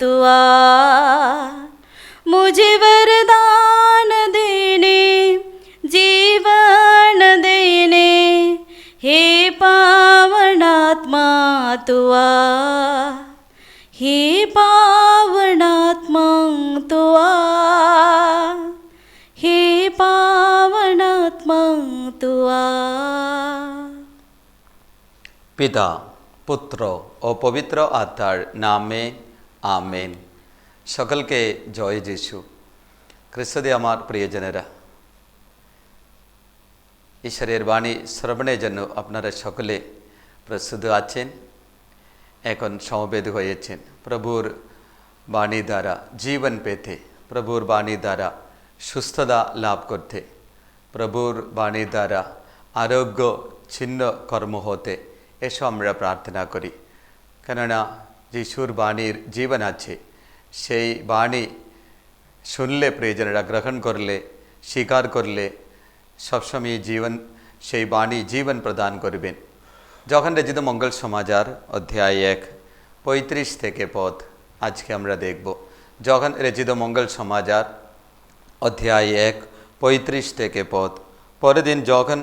तुआ मुझे वरदान देने जीवन देने हे पावनात्मा तुआ हे पावनात्मा तुआ हे पावनात्मा तुआ পিতা পুত্র ও পবিত্র আত্মার নামে আমেন সকলকে জয় যিশু খ্রিস্টদে আমার প্রিয়জনেরা ঈশ্বরের বাণী শ্রবণের জন্য আপনারা সকলে প্রস্তুত আছেন এখন সমবেদ হয়েছেন প্রভুর বাণী দ্বারা জীবন পেতে প্রভুর বাণী দ্বারা সুস্থতা লাভ করতে প্রভুর বাণী দ্বারা আরোগ্য ছিন্ন কর্ম হতে এসব আমরা প্রার্থনা করি কেননা যিশুর বাণীর জীবন আছে সেই বাণী শুনলে প্রয়োজনেরা গ্রহণ করলে স্বীকার করলে সবসময় জীবন সেই বাণী জীবন প্রদান করবেন যখন রচিত মঙ্গল সমাজার অধ্যায় এক পঁয়ত্রিশ থেকে পদ আজকে আমরা দেখব যখন রচিত মঙ্গল সমাচার অধ্যায় এক পঁয়ত্রিশ থেকে পদ পরের দিন যখন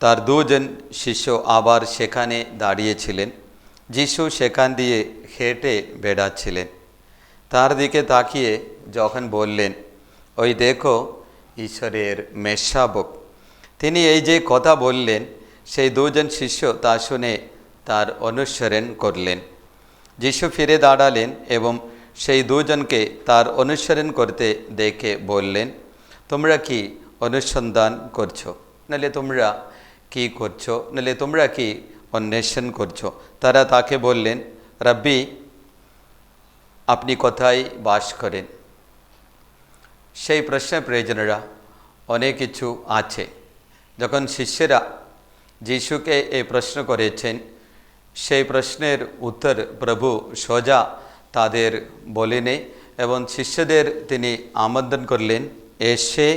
তার দুজন শিষ্য আবার সেখানে দাঁড়িয়েছিলেন যিশু সেখান দিয়ে হেঁটে বেড়াচ্ছিলেন। তার দিকে তাকিয়ে যখন বললেন, ওই দেখো, ঈশ্বরের মেষশাবক তিনি এই যে কথা বললেন, সেই দুজন শিষ্য তা শুনে তার অনুসরণ করলেন। যিশু ফিরে দাঁড়ালেন এবং সেই দুজনকে তার অনুসরণ করতে দেখে বললেন, তোমরা কি অনুসন্ধান করছ? নাহলে তোমরা কি করছ? নাহলে তোমরা কি অন্বেষণ করছ। তারা তাকে বললেন, রাব্বি, আপনি কোথায় বাস করেন? সেই প্রশ্নের প্রয়োজনেরা অনেক কিছু আছে। যখন শিষ্যরা যিশুকে এই প্রশ্ন করেছেন, সেই প্রশ্নের উত্তর প্রভু সোজা তাদের বলেনে এবং শিষ্যদের তিনি আমন্ত্রণ করলেন, এসে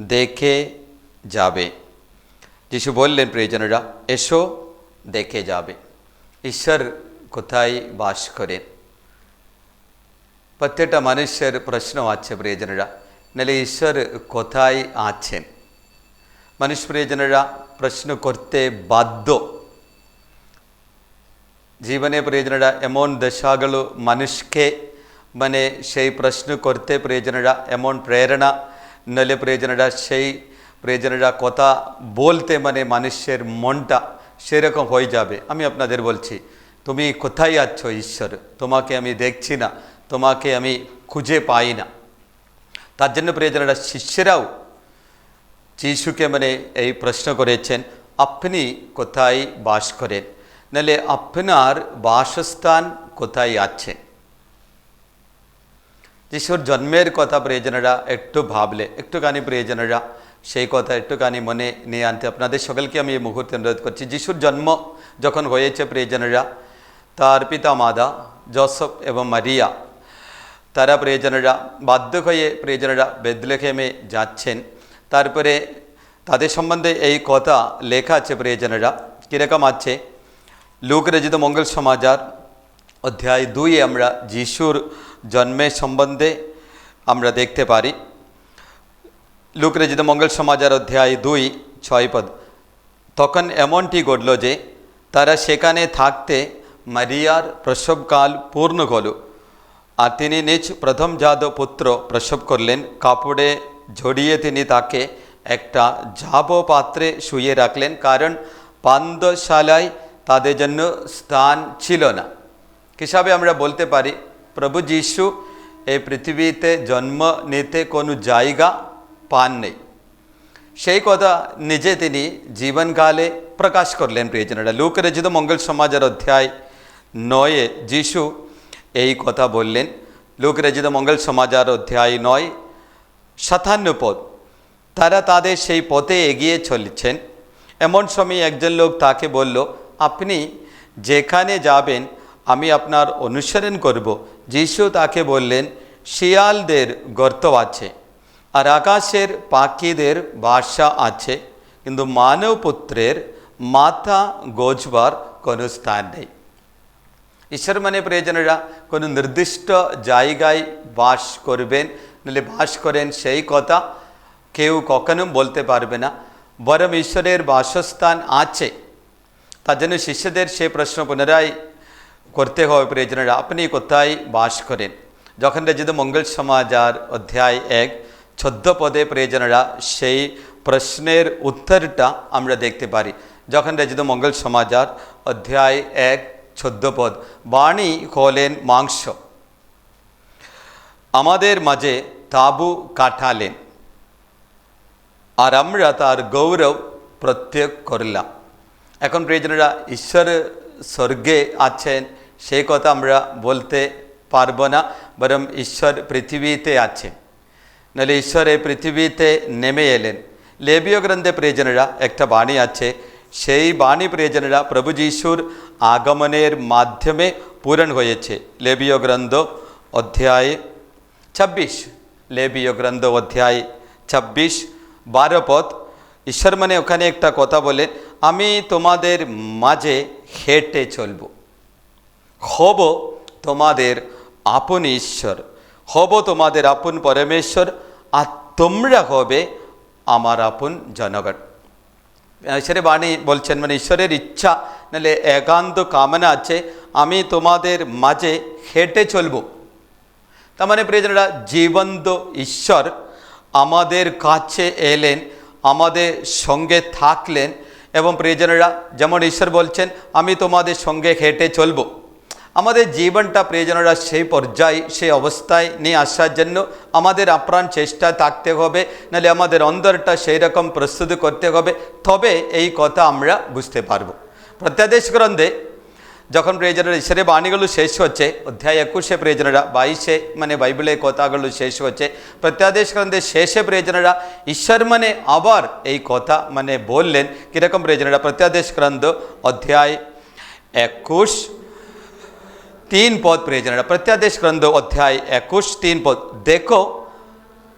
দেখে যাবে। যিশু বললেন, প্রিয়জনেরা, এসো, দেখে যাবে। ঈশ্বর কোথায় বাস করেন? প্রত্যেকটা মানুষের প্রশ্ন আছে, প্রিয়জনেরা, নাহলে ঈশ্বর কোথায় আছেন? মানুষ, প্রিয়জনেরা, প্রশ্ন করতে বাধ্য। জীবনে, প্রয়োজনেরা, এমন দশাগুলো মানুষকে মানে সেই প্রশ্ন করতে, প্রয়োজনেরা, এমন প্রেরণা নলে প্রয়োজনেরা, সেই প্রয়োজনেরা কথা বলতে মানে মানুষের মনটা সেরকম হয়ে যাবে। আমি আপনাদের বলছি, তুমি কোথায় আছো ঈশ্বর? তোমাকে আমি দেখছি না, তোমাকে আমি খুঁজে পাই না। তার জন্য প্রয়োজনেরা, শিষ্যরাও যিশুকে মানে এই প্রশ্ন করেছেন, আপনি কোথায় বাস করেন? নাহলে আপনার বাসস্থান কোথায় আছে? যিশুর জন্মের কথা প্রয়োজনেরা একটু ভাবলে, একটুখানি প্রয়োজনেরা সেই কথা একটুখানি মনে নিয়ে আনতে আপনাদের সকলকে আমি এই মুহূর্তে অনুরোধ করছি। যিশুর জন্ম যখন হয়েছে প্রিয়জনেরা, তার পিতা মাদা জসফ এবং মারিয়া, তারা প্রিয়জনেরা বাধ্য হয়ে প্রিয়জনেরা বেদলেখেমে যাচ্ছেন। তারপরে তাদের সম্বন্ধে এই কথা লেখা আছে প্রিয়জনেরা, কীরকম আছে? লোক রচিত মঙ্গল সমাচার, অধ্যায় দুই আমরা যিশুর জন্মের সম্বন্ধে আমরা দেখতে পারি। রচিত মঙ্গল সমাচার অধ্যায় দুই ছয় পদ তখন এমনটি ঘটল যে তারা সেখানে থাকতে মারিয়ার প্রসবকাল পূর্ণ হলো আর তিনি নিজ প্রথম জাত পুত্র প্রসব করলেন কাপড়ে ঝরিয়ে তিনি তাকে একটা ঝাব পাত্রে শুয়ে রাখলেন কারণ পান্দশালায় তাদের জন্য স্থান ছিল না হিসাবে আমরা বলতে পারি প্রভু যিশু এই পৃথিবীতে জন্ম নিতে কোনো জায়গা পাননি সেই কথা নিজে তিনি জীবনকালে প্রকাশ করলেন প্রিয়জনেরা লোকরচিত মঙ্গল সমাজের অধ্যায় নয়ে যিশু এই কথা বললেন লোকরচিত মঙ্গল সমাচার অধ্যায় নয় সাতান্ন পদ তারা তাদের সেই পথে এগিয়ে চলছেন এমন সময় একজন লোক তাকে বলল আপনি যেখানে যাবেন আমি আপনার অনুসরণ করব যিশু তাকে বললেন শিয়ালদের গর্ত আছে আর আকাশের পাখিদের বাসা আছে, কিন্তু মানবপুত্রের মাথা গোজবার কোনো স্থান নেই। ঈশ্বর মানে প্রিয়জনেরা, কোনো নির্দিষ্ট জায়গায় বাস করবেন, নাহলে বাস করেন সেই কথা কেউ কখনো বলতে পারবে না, বরং ঈশ্বরের বাসস্থান আছে। তার জন্য শিষ্যদের সে প্রশ্ন পুনরায় করতে হবে প্রিয়জনেরা, আপনি কোথায় বাস করেন? যখন রচিত মঙ্গল সমাচার অধ্যায় এক চোদ্দ পদে প্রিয়জনেরা সেই প্রশ্নের উত্তরটা আমরা দেখতে পারি। যখন রচিত মঙ্গল সমাচার, অধ্যায় এক চোদ্দ পদ বাণী হলেন মাংস। আমাদের মাঝে তাবু কাটালেন আর আমরা তার গৌরব প্রত্যেক করলাম। এখন প্রিয়জনেরা, ঈশ্বর স্বর্গে আছেন, সেই কথা আমরা বলতে পারব না। বরং ঈশ্বর পৃথিবীতে আছেন। নাহলে ঈশ্বর পৃথিবীতে নেমে এলেন লেবীয় গ্রন্থে প্রিয়জনেরা একটা বাণী আছে সেই বাণী প্রিয়জনেরা প্রভু যিশুর আগমনের মাধ্যমে পূরণ হয়েছে লেবীয় গ্রন্থ অধ্যায় ছাব্বিশ লেবীয় গ্রন্থ অধ্যায় ছাব্বিশ বারো পথ ঈশ্বর মানে ওখানে একটা কথা বলে আমি তোমাদের মাঝে হেঁটে চলব হব তোমাদের আপন ঈশ্বর হব তোমাদের আপন পরমেশ্বর, আর তোমরা হবে আমার আপন জনগণ। ঈশ্বরের বাণী বলছেন মানে ঈশ্বরের ইচ্ছা নাহলে একান্ত কামনা আছে, আমি তোমাদের মাঝে হেঁটে চলবো। তার মানে প্রিয়জনেরা, জীবন্ত ঈশ্বর আমাদের কাছে এলেন, আমাদের সঙ্গে থাকলেন, এবং প্রিয়জনেরা, যেমন ঈশ্বর বলছেন, আমি তোমাদের সঙ্গে হেঁটে চলবো। আমাদের জীবনটা প্রিয়জনেরা সেই পর্যায়ে, সেই অবস্থায় নিয়ে আসার জন্য আমাদের আপ্রাণ চেষ্টা থাকতে হবে, নাহলে আমাদের অন্তরটা সেই রকম প্রস্তুত করতে হবে, তবে এই কথা আমরা বুঝতে পারব। প্রত্যাদেশ গ্রন্থে যখন প্রিয়জনেরা ঈশ্বরের বাণীগুলো শেষ হচ্ছে, অধ্যায় একুশে প্রিয়জনেরা, বাইশে মানে বাইবেলের কথাগুলো শেষ হচ্ছে, প্রত্যাদেশ গ্রন্থের শেষে প্রিয়জনেরা ঈশ্বর মানে আবার এই কথা মানে বললেন, কীরকম প্রিয়জনেরা, প্রত্যাদেশ গ্রন্থ, অধ্যায় একুশ তিন পদ প্রিয়জনেরা প্রত্যাদেশ গ্রন্থ অধ্যায় একুশ, তিন পদ। দেখো,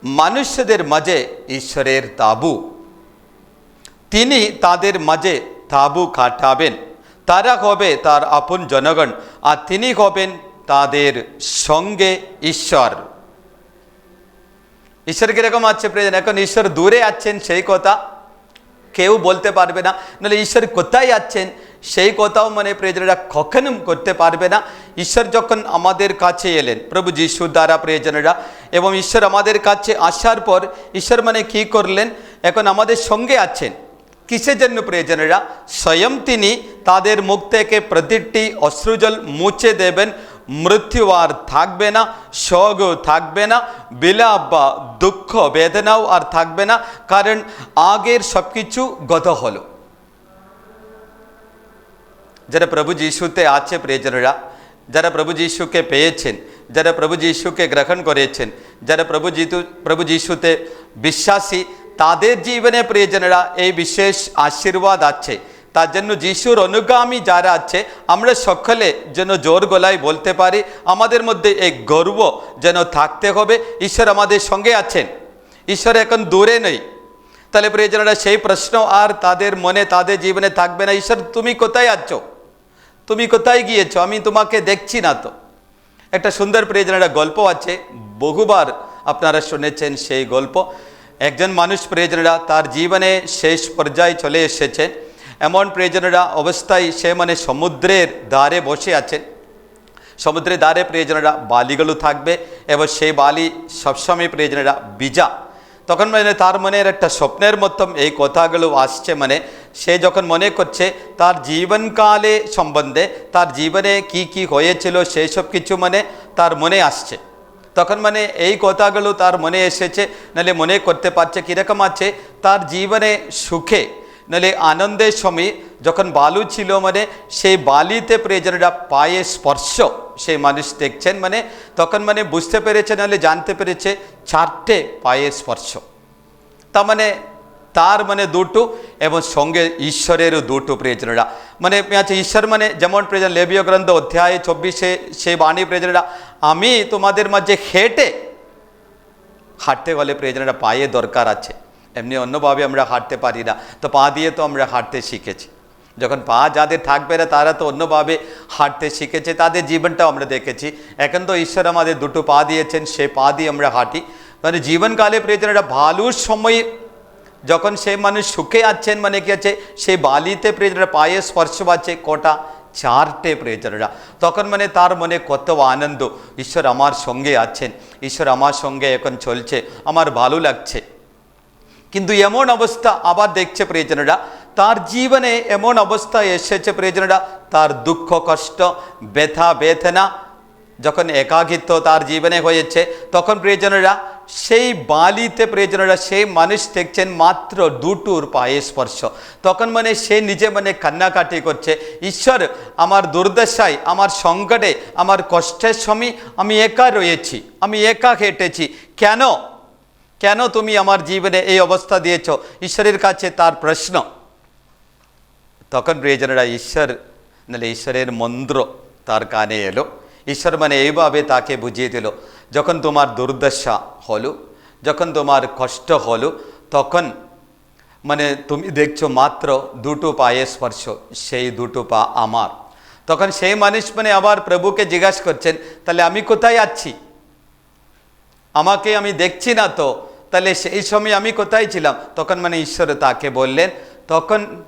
মানুষ্যদের মাঝে ঈশ্বরের তাবু। তিনি তাদের মাঝে তাবু কাটাবেন তারা হবে তার আপন জনগণ, আর তিনি হবেন তাদের সঙ্গে ঈশ্বর। ঈশ্বর কীরকম আছে প্রয়োজন? এখন ঈশ্বর দূরে আছেন, সেই কথা কেউ বলতে পারবে না। নাহলে ঈশ্বর কোথায় আছেন? সেই কথাও মানে প্রিয়জনেরা কখনো করতে পারবে না। ঈশ্বর যখন আমাদের কাছে এলেন, প্রভু যিশু দ্বারা প্রিয়জনেরা, এবং ঈশ্বর আমাদের কাছে আসার পর ঈশ্বর মানে কি করলেন? এখন আমাদের সঙ্গে আছেন। কিসের জন্য প্রিয়জনেরা? স্বয়ং তিনি তাদের মুখ থেকে প্রতিটি অশ্রুজল মুছে দেবেন, মৃত্যু আর থাকবে না শোক থাকবে না, বিলাপ বা দুঃখ, বেদনাও আর থাকবে না, কারণ আগের সব কিছু গত হলো। যারা প্রভু যিশুতে আছে প্রিয়জনেরা যারা প্রভু যিশুকে পেয়েছেন যারা প্রভু যিশুকে গ্রহণ করেছেন যারা প্রভু জিতু প্রভু যিশুতে বিশ্বাসী তাদের জীবনে প্রিয়জনেরা এই বিশেষ আশীর্বাদ আছে তার জন্য যিশুর অনুগামী যারা আছে আমরা সকলে যেন জোর গলায় বলতে পারি আমাদের মধ্যে এই গর্ব যেন থাকতে হবে ঈশ্বর আমাদের সঙ্গে আছেন ঈশ্বর এখন দূরে নেই তাহলে প্রিয়জনেরা সেই প্রশ্ন আর তাদের মনে তাদের জীবনে থাকবে না ঈশ্বর তুমি কোথায় আছো তুমি কোথায় গিয়েছো? আমি তোমাকে দেখছি না তো। একটা সুন্দর প্রিয়জনেরা গল্প আছে, বহুবার আপনারা শুনেছেন সেই গল্প। একজন মানুষ প্রিয়জনেরা তার জীবনে শেষ পর্যায়ে চলে এসেছেন এমন প্রিয়জনেরা অবস্থায় সে মানে সমুদ্রের দ্বারে বসে আছেন সমুদ্রের দ্বারে প্রিয়জনেরা বালিগুলো থাকবে এবং সেই বালি সবসময় প্রিয়জনেরা বিজা তখন মানে তার মনের একটা স্বপ্নের মতন এই কথাগুলো আসছে মানে। সে যখন মনে করছে, তার জীবনকালে সম্বন্ধে, তার জীবনে কি কি হয়েছিল সেই সব কিছু মানে তার মনে আসছে। তখন মানে এই কথাগুলো তার মনে এসেছে, নাহলে মনে করতে পারছে, কীরকম আছে, তার জীবনে সুখে নাহলে আনন্দের সময় যখন বালু ছিল মানে সেই বালিতে প্রিয়জনেরা পায়ে স্পর্শ সেই মানুষ দেখছেন মানে তখন মানে বুঝতে পেরেছে নাহলে জানতে পেরেছে চারটে পায়ে স্পর্শ তার মানে তার মানে দুটো এবং সঙ্গে ঈশ্বরেরও দুটো প্রিয়জনেরা মানে আছে ঈশ্বর মানে যেমন প্রিয়জন লেবীয় গ্রন্থ অধ্যায় চব্বিশে সেই বাণী প্রিয়জনেরা আমি তোমাদের মাঝে হেঁটে হাঁটতে গেলে প্রিয়জনেরা পায়ে দরকার আছে এমনি অন্যভাবে আমরা হাঁটতে পারি না। তো পা দিয়ে তো আমরা হাঁটতে শিখেছি। যখন পা যাদের থাকবে না, তারা তো অন্যভাবে হাঁটতে শিখেছে, তাদের জীবনটাও আমরা দেখেছি। এখন তো ঈশ্বর আমাদের দুটো পা দিয়েছেন, সে পা দিয়ে আমরা হাঁটি। মানে জীবনকালে প্রিয়জনেরা ভালোর সময়, যখন সে মানুষ সুখে আছেন মানে কি আছে, সে বালিতে প্রিয়জনেরা পায়ে স্পর্শ পাচ্ছে কটা চারটে প্রিয়জনেরা তখন মানে তার মনে কত আনন্দ, ঈশ্বর আমার সঙ্গে আছেন, ঈশ্বর আমার সঙ্গে এখন চলছে, আমার ভালো লাগছে। কিন্তু এমন অবস্থা আবার দেখছে প্রিয়জনেরা। তার জীবনে এমন অবস্থা এসেছে প্রিয়জনেরা। তার দুঃখ, কষ্ট, ব্যথা, বেদনা যখন একাকিত্ব তার জীবনে হয়েছে, তখন প্রিয়জনেরা সেই বালিতে প্রিয়জনেরা সেই মানুষ দেখছেন মাত্র দুটুর পায়ে স্পর্শ। তখন মানে সে নিজে মানে কান্নাকাটি করছে, ঈশ্বর, আমার দুর্দশায়, আমার সংকটে, আমার কষ্টের সময় আমি একা রয়েছি, আমি একা হেঁটেছি। কেন কেন তুমি আমার জীবনে এই অবস্থা দিয়েছ? ঈশ্বরের কাছে তার প্রশ্ন। তখন প্রিয়জনেরা, ঈশ্বর নাহলে ঈশ্বরের মন্ত্র তার কানে এলো। ঈশ্বর মানে এইভাবে তাকে বুঝিয়ে দিল। যখন তোমার দুর্দশা হলো, যখন তোমার কষ্ট হলো, তখন মানে তুমি দেখছ মাত্র দুটো পায়ে স্পর্শ, সেই দুটো পা আমার। তখন সেই মানুষ মানে আবার প্রভুকে জিজ্ঞাসা করছেন, তাহলে আমি কোথায় আছি? আমাকে আমি দেখছি না তো? তাহলে সেই সময় আমি কোথায় ছিলাম? তখন মানে ঈশ্বর তাকে বললেন, তখন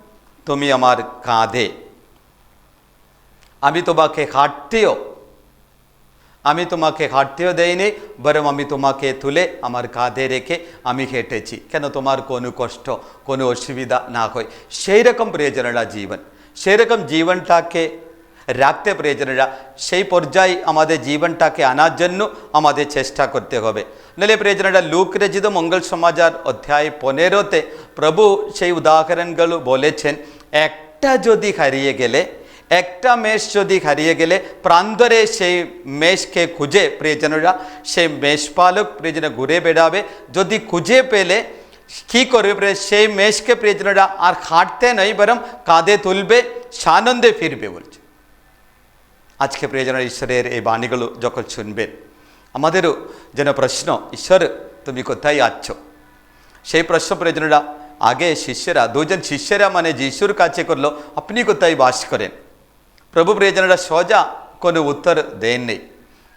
তুমি আমার কাঁধে। আমি তোমাকে হাঁটতেও, আমি তোমাকে হাঁটতেও দেইনি, বরং আমি তোমাকে তুলে আমার কাঁধে রেখে আমি হেঁটেছি। কেন? তোমার কোনো কষ্ট, কোনো অসুবিধা না হয়। সেই রকম প্রিয়জনেরা জীবন। সেই রকম জীবনটাকে রাখতে প্রয়োজনেরা সেই পর্যায়ে আমাদের জীবনটাকে আনার জন্য আমাদের চেষ্টা করতে হবে। নাহলে প্রয়োজনেরা লুক রচিত মঙ্গল সমাচার অধ্যায় পনেরোতে প্রভু সেই উদাহরণগুলো বলেছেন, একটা যদি হারিয়ে গেলে, একটা মেষ যদি হারিয়ে গেলে, প্রান্তরে সেই মেষকে খুঁজে প্রিয়জনরা, সেই মেষপালক প্রিয়জন ঘুরে বেড়াবে। যদি খুঁজে পেলে, কি করবে? সেই মেষকে প্রিয়জনরা আর খাটতে নয়, বরং কাঁধে তুলবে, সানন্দে ফিরবে, বলছে। আজকে প্রিয়জন ঈশ্বরের এই বাণীগুলো যখন শুনবেন, আমাদেরও যেন প্রশ্ন, ঈশ্বর, তুমি কোথায় আছো? সেই প্রশ্ন প্রয়োজনরা, আগে শিষ্যরা, দুজন শিষ্যরা মানে যিশুর কাছে করল, আপনি কোথায় বাস করেন? প্রভু প্রিয়জনরা সোজা কোনো উত্তর দেননি।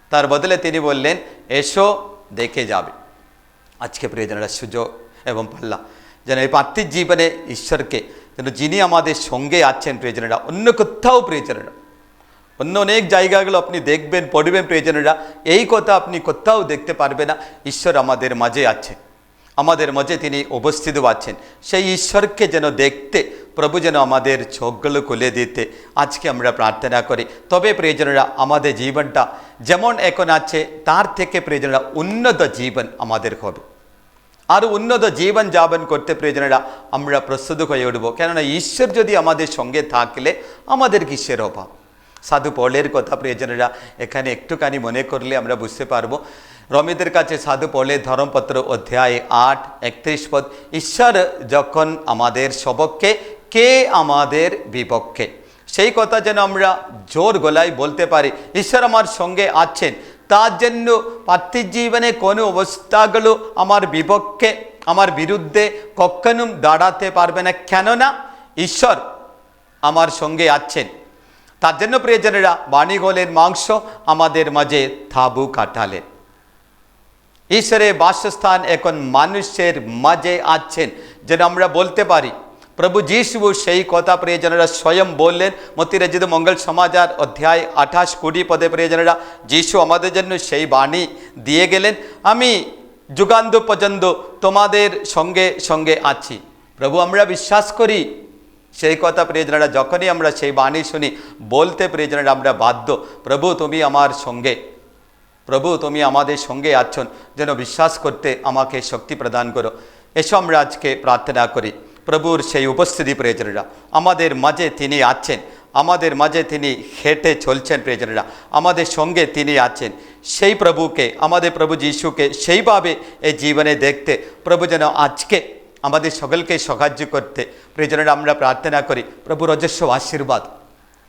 তার বদলে তিনি বললেন, এসো, দেখে যাবে। আজকে প্রিয়জনরা সুযোগ এবং পাল্লা। যেন এই পার্থিব জীবনে ঈশ্বরকে, যেন যিনি আমাদের সঙ্গে আছেন প্রিয়জনেরা, অন্য কোথাও প্রিয়জনেরা অন্য অনেক জায়গাগুলো আপনি দেখবেন, পড়বেন প্রিয়জনেরা। এই কথা আপনি কোথাও দেখতে পারবে না। ঈশ্বর আমাদের মাঝে আছে। আমাদের মাঝে তিনি উপস্থিত আছেন। সেই ঈশ্বরকে যেন দেখতে, প্রভু যেন আমাদের চোখগুলো খুলে দিতে। আজকে আমরা প্রার্থনা করি। তবে প্রিয়জনেরা, আমাদের জীবনটা যেমন এখন আছে, তার থেকে প্রিয়জনেরা উন্নত জীবন আমাদের হবে। আর উন্নত জীবন যাপন করতে প্রয়োজনেরা, আমরা প্রস্তুত হয়ে উঠব। কেননা, ঈশ্বর যদি আমাদের সঙ্গে থাকলে, আমাদের কিসের অভাব? সাধু পলের কথা, প্রিয়জনেরা, এখানে একটুখানি মনে করলে আমরা বুঝতে পারব। রমিদের কাছে সাধু পলের ধর্মপত্র অধ্যায় আট, একত্রিশ পদ, ঈশ্বর যখন আমাদের সবককে, কে আমাদের বিপক্ষে? সেই কথা যেন আমরা জোর গলায় বলতে পারি। ঈশ্বর আমার সঙ্গে আছেন, তার জন্য পার্থিব জীবনে কোনো অবস্থাগুলো আমার বিপক্ষে, আমার বিরুদ্ধে কখনো দাঁড়াতে পারবে না। কেননা, ঈশ্বর আমার সঙ্গে আছেন। তার জন্য প্রিয়জনেরা বাণীগোলের মাংস আমাদের মাঝে থাবু কাটালেন ঈশ্বরের বাসস্থান এখন মানুষের মাঝে আছেন। যেন আমরা বলতে পারি, প্রভু যিশু সেই কথা প্রিয়জনেরা স্বয়ং বললেন। মতিরাজিত মঙ্গল সমাজার অধ্যায় আঠাশ কুড়ি পদে প্রিয়জনেরা, যিশু আমাদের জন্য সেই বাণী দিয়ে গেলেন। আমি যুগান্ত পর্যন্ত তোমাদের সঙ্গে সঙ্গে আছি। প্রভু, আমরা বিশ্বাস করি সেই কথা প্রিয়জনেরা, যখনই আমরা সেই বাণী শুনি, বলতে প্রিয়জনেরা, আমরা বাধ্য। প্রভু, তুমি আমার সঙ্গে। প্রভু, তুমি আমাদের সঙ্গে আছেন যেন বিশ্বাস করতে আমাকে শক্তি প্রদান করো। এসব আমরা আজকে প্রার্থনা করি। প্রভুর সেই উপস্থিতি প্রয়োজনেরা। আমাদের মাঝে তিনি আছেন। আমাদের মাঝে তিনি হেঁটে চলছেন প্রিয়জনেরা। আমাদের সঙ্গে তিনি আছেন। সেই প্রভুকে, আমাদের প্রভু যিশুকে সেইভাবে এই জীবনে দেখতে, প্রভু যেন আজকে আমাদের সকলকে সাহায্য করতে। প্রিয়জনেরা, আমরা প্রার্থনা করি প্রভুর অজস্র আশীর্বাদ।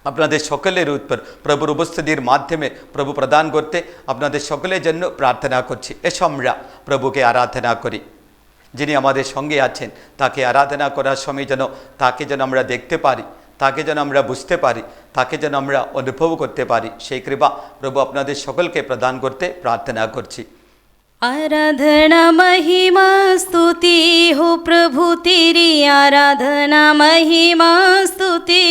আপনাদের সকলের উত্তর প্রভুর উপস্থিতির মাধ্যমে প্রভু প্রদান করতে আপনাদের সকলের জন্য প্রার্থনা করছি। এসব আমরা প্রভুকে আরাধনা করি। যিনি আমাদের সঙ্গে আছেন, তাকে আরাধনা করার সময় যেন তাকে যেন আমরা দেখতে পারি, তাকে যেন আমরা বুঝতে পারি, তাকে যেন আমরা অনুভব করতে পারি। সেই কৃপা প্রভু আপনাদের সকলকে প্রদান করতে প্রার্থনা করছি। आराधना महिमा, स्तुति हो प्रभु तेरी आराधना महिमा, स्तुति।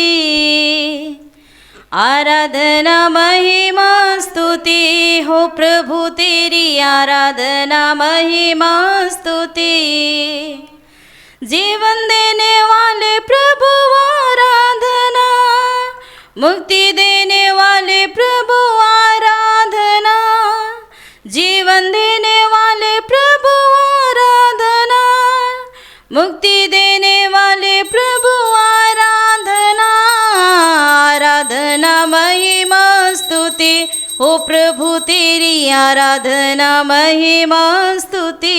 आराधना महिमा, स्तुति हो प्रभु तेरी आराधना महिमा, स्तुति। जीवन देने वाले प्रभु आराधना, मुक्ति देने वाले प्रभु आराधना। जीवन देने हो प्रभु तेरी आराधना महिमा स्तुति।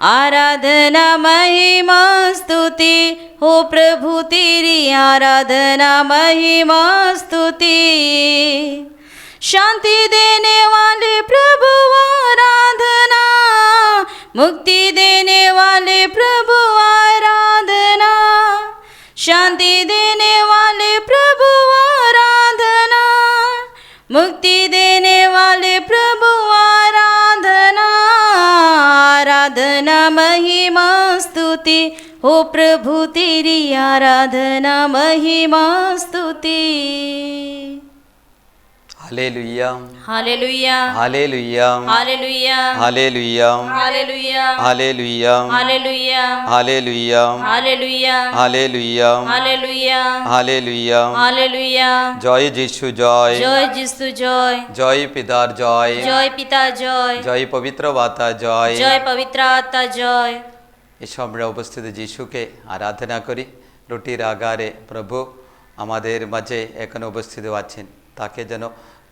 आराधना महिमा स्तुति। हो प्रभु तेरी आराधना महिमा स्तुति। शांति देने वाले प्रभु आराधना। मुक्ति देने वाले प्रभु आराधना। शांति देने वाले प्रभु आराधना। मुक्ति देने वाले प्रभु आराधना आराधना महिमा स्तुति। हो प्रभु तेरी आराधना महिमा स्तुति Hallelujah. Hallelujah. Hallelujah. Hallelujah. Hallelujah. Hallelujah. Hallelujah. Hallelujah. Hallelujah. Hallelujah. Hallelujah. Hallelujah. Hallelujah. Hallelujah. জয় যিশু জয় জয় যিশু জয় জয় পিতার জয় জয় পিতা জয় জয় পবিত্র বাতা জয় জয় পবিত্র আত্মা জয় এসব আমরা উপস্থিত যিশুকে আরাধনা করি রুটির আগারে প্রভু আমাদের মাঝে এখন উপস্থিত আছেন তাকে যেন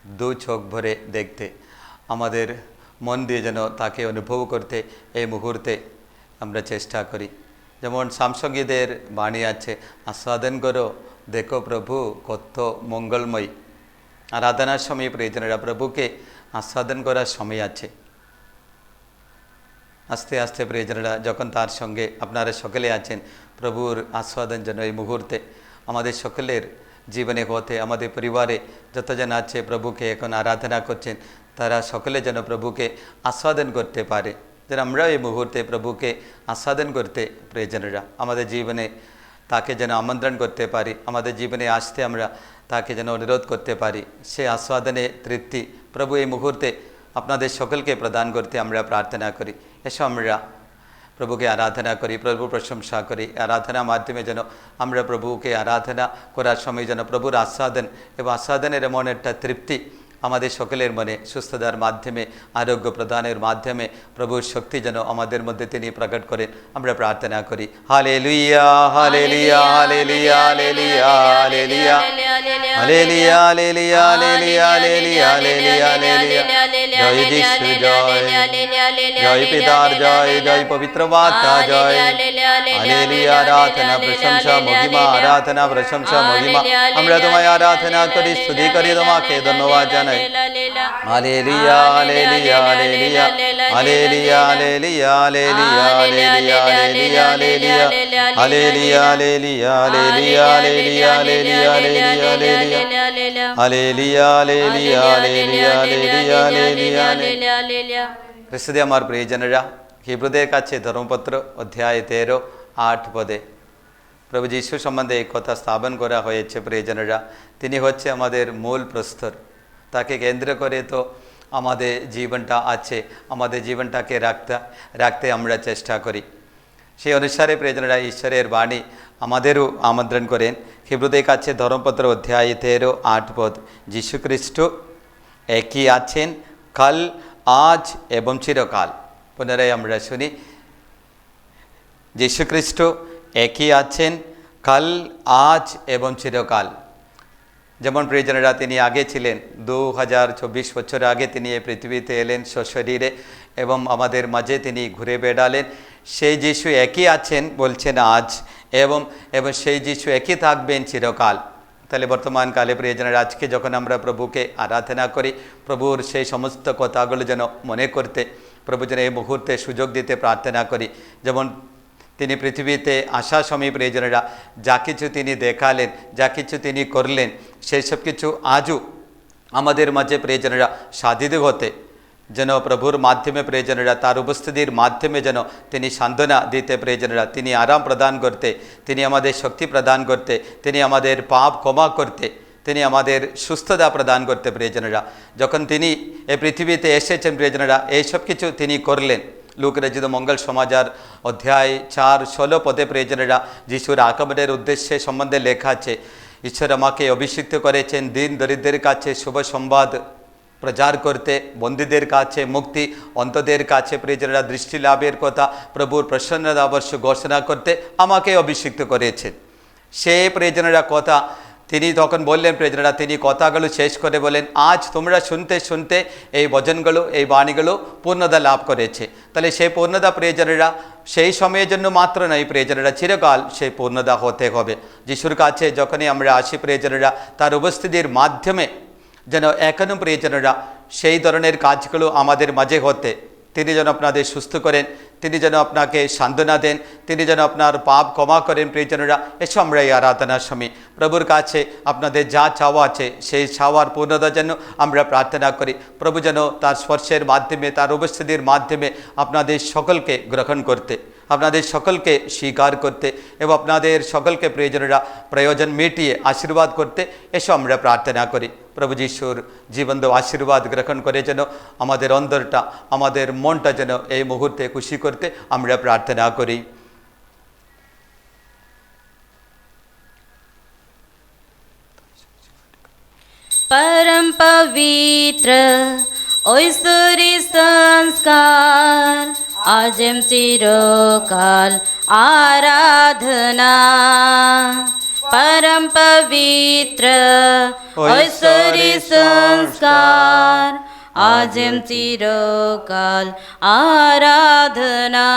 দু চোখ ভরে দেখতে। আমাদের মন দিয়ে যেন তাকে অনুভব করতে এই মুহূর্তে আমরা চেষ্টা করি। যেমন সামসঙ্গীদের বাণী আছে, আস্বাদন করো, দেখো প্রভু, কত মঙ্গলময়। আরাধনার সময় প্রয়োজনেরা প্রভুকে আস্বাদন করার সময় আছে। আস্তে আস্তে প্রিয়জনেরা যখন তার সঙ্গে আপনারা সকলে আছেন, প্রভুর আস্বাদন যেন এই মুহূর্তে আমাদের সকলের জীবনে হতে আমাদের পরিবারে যতজন আছে প্রভুকে এখন আরাধনা করছেন তারা সকলে যেন প্রভুকে আস্বাদন করতে পারে যেন আমরা এই মুহূর্তে প্রভুকে আস্বাদন করতে প্রয়োজনেরা আমাদের জীবনে তাকে যেন আমন্ত্রণ করতে পারি আমাদের জীবনে আসতে আমরা তাকে যেন অনুরোধ করতে পারি সে আস্বাদনে তৃপ্তি প্রভু এই মুহূর্তে আপনাদের সকলকে প্রদান করতে আমরা প্রার্থনা করি এসব আমরা প্রভুকে আরাধনা করি, প্রভু প্রশংসা করি, আরাধনা মাধ্যমে যেন আমরা প্রভুকে আরাধনা করার সময় যেন প্রভুর আস্বাদন এবং আস্বাদনের এমন একটা তৃপ্তি আমাদের সকলের মনে সুস্থতার মাধ্যমে আরোগ্য প্রদানের মাধ্যমে প্রভুর শক্তি যেন আমাদের মধ্যে তিনি প্রকট করেন আমরা প্রার্থনা করি হালে লুইয়া হালে লিয়া হালে লিয়া হালে লিয়া হালে লিয়া হালে লিয়া হালে লিয়া হালে লিয়া হালে লিয়া হালে লিয়া হালে লিয়া জয় যিশু জয় জয় পিতার জয় জয় পবিত্র বার্তা জয় হালেলিয়া আরাধনা প্রশংসা মহিমা আরাধনা প্রশংসা মহিমা আমরা তোমায় আরাধনা করি স্তুতি করি তোমাকে ধন্যবাদ জানাই আমার প্রিয়জনেরা হিব্রুদের কাছে ধর্মপত্র অধ্যায় তেরো আট পদে প্রভু যীশু সম্বন্ধে এই কথা স্থাপন করা হয়েছে প্রিয়জনেরা তিনি হচ্ছে আমাদের মূল প্রস্তর তাকে কেন্দ্র করে তো আমাদের জীবনটা আছে, আমাদের জীবনটাকে রাখতে রাখতে আমরা চেষ্টা করি। সেই অনুসারে প্রিয়জনেরা, ঈশ্বরের বাণী আমাদেরও আমন্ত্রণ করেন। হিব্রুদের কাছে ধর্মপত্র অধ্যায় তেরো, আট পদ যীশুখ্রিস্ট একই আছেন কাল, আজ এবং চিরকাল। পুনরায় আমরা শুনি যীশুখ্রিস্ট একই আছেন কাল, আজ এবং চিরকাল। যেমন প্রিয়জনেরা তিনি আগে ছিলেন দু হাজার চব্বিশ বছর আগে তিনি এই পৃথিবীতে এলেন সশরীরে এবং আমাদের মাঝে তিনি ঘুরে বেড়ালেন। সেই যিশু একই আছেন বলছেন আজ এবং এবং সেই যিশু একই থাকবেন চিরকাল। তাহলে বর্তমান কালে প্রিয়জনের, আজকে যখন আমরা প্রভুকে আরাধনা করি, প্রভুর সেই সমস্ত কথাগুলো যেন মনে করতে, প্রভু যেন এই মুহূর্তে সুযোগ দিতে প্রার্থনা করি। যেমন তিনি পৃথিবীতে আসা সময় প্রিয়জনেরা যা কিছু তিনি দেখালেন যা কিছু তিনি করলেন সেই সব কিছু আজও আমাদের মাঝে প্রিয়জনেরা সাধিত হতে যেন প্রভুর মাধ্যমে প্রিয়জনেরা তার উপস্থিতির মাধ্যমে যেন তিনি সান্ত্বনা দিতে প্রিয়জনেরা তিনি আরাম প্রদান করতে তিনি আমাদের শক্তি প্রদান করতে তিনি আমাদের পাপ ক্ষমা করতে তিনি আমাদের সুস্থতা প্রদান করতে প্রিয়জনেরা যখন তিনি এই পৃথিবীতে এসেছেন প্রিয়জনেরা এইসব কিছু তিনি করলেন লোকরচিত মঙ্গল সমাচার অধ্যায় চার ষোলো পদে প্রিয়জনেরা যিশুর আগমনের উদ্দেশ্যে সম্বন্ধে লেখা আছে ঈশ্বর আমাকে অভিষিক্ত করেছেন দিন দরিদ্রের কাছে শুভ সংবাদ প্রচার করতে বন্দীদের কাছে মুক্তি অন্তদের কাছে প্রিয়জনেরা দৃষ্টি লাভের কথা প্রভুর প্রসন্নতা অবশ্য ঘোষণা করতে আমাকে অভিষিক্ত করেছেন সে প্রিয়জনেরা কথা তিনি তখন বললেন, প্রিয়জনেরা, তিনি কথাগুলো শেষ করে বলেন, আজ তোমরা শুনতে শুনতে এই বচনগুলো এই বাণীগুলো পূর্ণতা লাভ করেছে। তাহলে সেই পূর্ণতা, প্রিয়জনেরা, সেই সময়ের জন্য মাত্র নয়, প্রিয়জনেরা, চিরকাল সেই পূর্ণতা হতে হবে। যিশুর কাছে যখনই আমরা আসি, প্রিয়জনেরা, তার উপস্থিতির মাধ্যমে যেন এখনও প্রিয়জনেরা সেই ধরনের কাজগুলো আমাদের মাঝে হতে তিনি যেন আপনাদের সুস্থ করেন, তিনি যেন আপনাকে সান্ত্বনা দেন, তিনি যেন আপনার পাপ ক্ষমা করেন প্রিয়জনেরা। এসব আমরা এই আরাধনার সময়। প্রভুর কাছে আপনাদের যা চাওয়া আছে, সেই চাওয়ার পূর্ণতা যেন আমরা প্রার্থনা করি। প্রভু যেন তার স্পর্শের মাধ্যমে, তার উপস্থিতির মাধ্যমে আপনাদের সকলকে গ্রহণ করতে। আপনাদের সকলকে স্বীকার করতে এবং আপনাদের সকলকে প্রয়োজনেরা প্রয়োজন মিটিয়ে আশীর্বাদ করতে এসব আমরা প্রার্থনা করি প্রভু যিশুর জীবন্ত আশীর্বাদ গ্রহণ করে যেন আমাদের অন্তরটা আমাদের মনটা যেন এই মুহূর্তে খুশি করতে আমরা প্রার্থনা করি परम पवित्र ঐশ্বরী সংস্কার আজম চিরকাল আরাধনা পরম পবিত্র ঐশ্বরী সংস্কার আজম চিরকাল আরাধনা